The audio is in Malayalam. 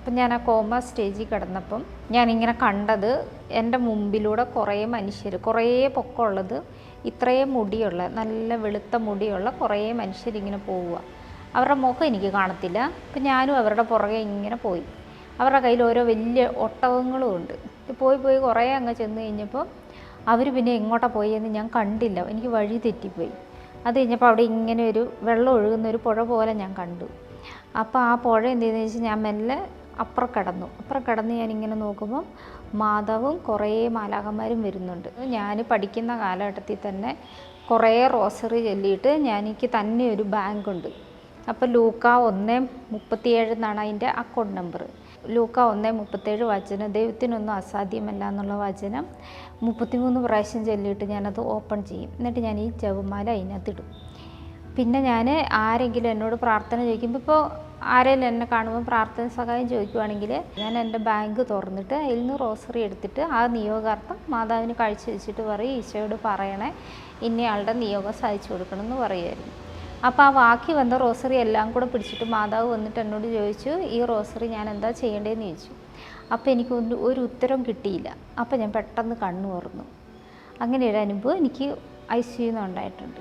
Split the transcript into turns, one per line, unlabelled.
അപ്പം ഞാൻ ആ കോമ സ്റ്റേജിൽ കിടന്നപ്പം ഞാനിങ്ങനെ കണ്ടത് എന്റെ മുമ്പിലൂടെ കുറേ മനുഷ്യർ കുറേ പൊക്കമുള്ളത് ഇത്രയും മുടിയുള്ള നല്ല വെളുത്ത മുടിയുള്ള കുറേ മനുഷ്യരിങ്ങനെ പോവുക. അവരുടെ മുഖം എനിക്ക് കാണത്തില്ല. അപ്പം ഞാനും അവരുടെ പുറകെ ഇങ്ങനെ പോയി. അവരുടെ കയ്യിൽ ഓരോ വലിയ ഒട്ടകങ്ങളും ഉണ്ട്. പോയി പോയി കുറേ അങ്ങ് ചെന്ന് കഴിഞ്ഞപ്പോൾ അവർ പിന്നെ എങ്ങോട്ടാണ് പോയെന്ന് ഞാൻ കണ്ടില്ല. എനിക്ക് വഴി തെറ്റിപ്പോയി. അത് കഴിഞ്ഞപ്പോൾ അവിടെ ഇങ്ങനെ ഒരു വെള്ളം ഒഴുകുന്ന ഒരു പുഴ പോലെ ഞാൻ കണ്ടു. അപ്പോൾ ആ പുഴ എന്ത് ചെയ്തെന്ന് വെച്ചാൽ ഞാൻ മെല്ലെ അപ്പുറം കടന്നു. അപ്പുറം കടന്ന് ഞാനിങ്ങനെ നോക്കുമ്പം മാധവും കുറേ മാലാകന്മാരും വരുന്നുണ്ട്. ഞാൻ പഠിക്കുന്ന കാലഘട്ടത്തിൽ തന്നെ കുറേ റോസറി ചൊല്ലിയിട്ട് ഞാൻ എനിക്ക് തന്നെ ഒരു ബാങ്ക് ഉണ്ട് അപ്പോൾ ലൂക്ക ഒന്ന് മുപ്പത്തിയേഴ് എന്നാണ് അതിന്റെ അക്കൗണ്ട് നമ്പർ ലൂക്ക ഒന്ന് മുപ്പത്തേഴ് വചനം ദൈവത്തിനൊന്നും അസാധ്യമല്ല എന്നുള്ള വചനം മുപ്പത്തിമൂന്ന് പ്രാവശ്യം ചൊല്ലിയിട്ട് ഞാനത് ഓപ്പൺ ചെയ്യും. എന്നിട്ട് ഞാൻ ഈ ജപമാല അതിനകത്തിടും പിന്നെ ഞാൻ ആരെങ്കിലും എന്നോട് പ്രാർത്ഥന ചോദിക്കുമ്പോൾ ഇപ്പോൾ ആരെങ്കിലും എന്നെ കാണുമ്പോൾ പ്രാർത്ഥന സഹായം ചോദിക്കുവാണെങ്കിൽ ഞാൻ എന്റെ ബാങ്ക് തുറന്നിട്ട് അതിൽ നിന്ന് റോസറി എടുത്തിട്ട് ആ നിയോഗാർത്ഥം മാതാവിന് കാഴ്ച വെച്ചിട്ട് പറയും ഈശോയോട് പറയണേ ഇന്നയാളുടെ നിയോഗം സാധിച്ചു കൊടുക്കണം എന്ന് പറയുമായിരുന്നു അപ്പോൾ ആ വാക്കി വന്ന റോസറി എല്ലാം കൂടെ പിടിച്ചിട്ട് മാതാവ് വന്നിട്ട് എന്നോട് ചോദിച്ചു ഈ റോസറി ഞാൻ എന്താ ചെയ്യേണ്ടതെന്ന് ചോദിച്ചു. അപ്പോൾ എനിക്ക് ഒരു ഒരു ഉത്തരം കിട്ടിയില്ല. അപ്പോൾ ഞാൻ പെട്ടെന്ന് കണ്ണു തുറന്നു അങ്ങനെ ഒരു അനുഭവം എനിക്ക് ഐ സി ഉണ്ടായിട്ടുണ്ട്